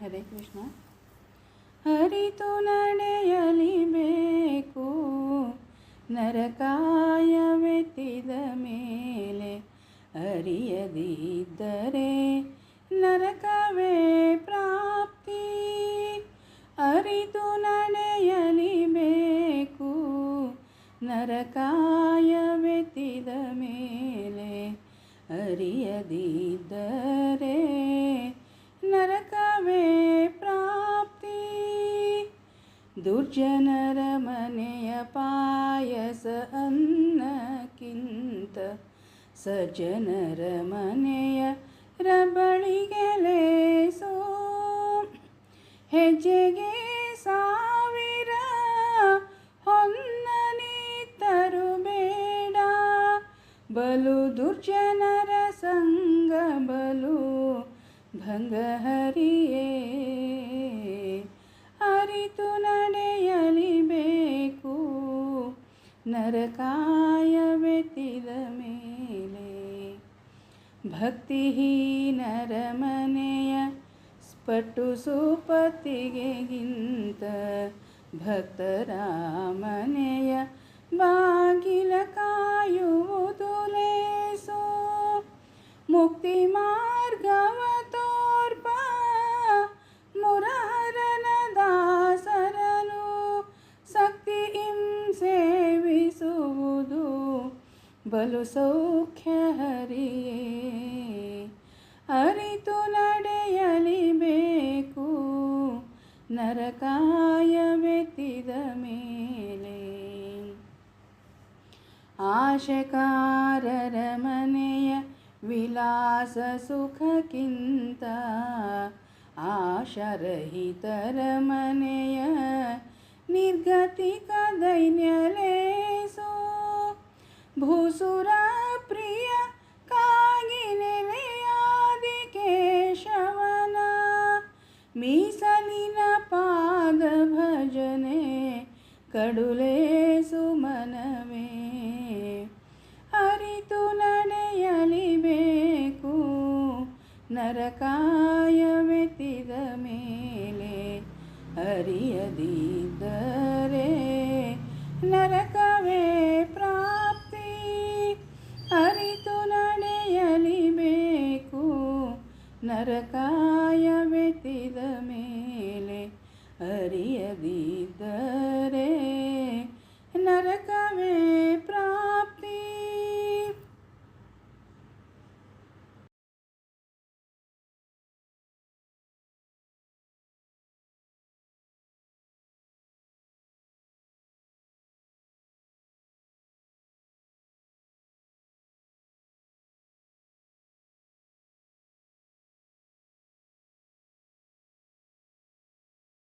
ಹರೇ ಕೃಷ್ಣ. ಹರಿತು ನಡೆಯಲಿಬೇಕು ನರಕಾಯವೆತ್ತಿದ ಮೇಲೆ ಅರಿಯದಿದ್ದರೆ ನರಕವೇ ಪ್ರಾಪ್ತಿ. ಅರಿತು ನಡೆಯಲಿಬೇಕು ನರಕಾಯವೆತ್ತಿದ ಮೇಲೆ ಅರಿಯದಿದ್ದರೆ ದುರ್ಜನರ ಮನೆಯ ಪಾಯಸ ಅನ್ನಕ್ಕಿಂತ ಸಜ್ಜನರ ಮನೆಯ ರಬಳಿಗೆ ಸೋ ಹೆಜ್ಜೆಗೆ ಸಾವಿರ ಹೊನ್ನನಿತ್ತರು ಬೇಡ ಬಲು ದುರ್ಜನರ ಸಂಗ ಬಲು ಭಂಗಹರಿಯೇ ನರಕಾಯವೆತ್ತಿದ ಮೇಲೆ ಭಕ್ತಿಹೀನರ ಮನೆಯ ಸ್ಪಟು ಸುಪತ್ತಿಗೆಗಿಂತ ಭಕ್ತರ ಮನೆಯ ಬಾಗಿಲ ಕಾಯುವುದು ಲೇಸೋ ಮುಕ್ತಿ ಮಾರ್ಗವ ಬಲು ಸೌಖ್ಯ ಹರಿಯೇ ಅರಿತು ನಡೆಯಲಿಬೇಕು ನರಕಾಯವೆತ್ತಿದ ಮೇಲೆ. ಆಶಕಾರರ ಮನೆಯ ವಿಲಾಸ ಸುಖಕ್ಕಿಂತ, ಆಶರಹಿತರ ಮನೆಯ ನಿರ್ಗತಿಕ ದೈನ್ಯ ಪ್ರಿಯ ಕಾಗಿ ನೆಲೆಯಾದಿ ಕೇಶವನ ಮೀಸಲಿನ ಪಾದ ಭಜನೆ ಕಡುಲೇಸು ಮನವೇ ಅರಿತು ನಡೆಯಲಿಬೇಕು ನರಕಾಯವೆತ್ತಿದ ಮೇಲೆ ಅರಿಯದಿದ್ದರೆ ನರಕಾಯವೆತ್ತಿದ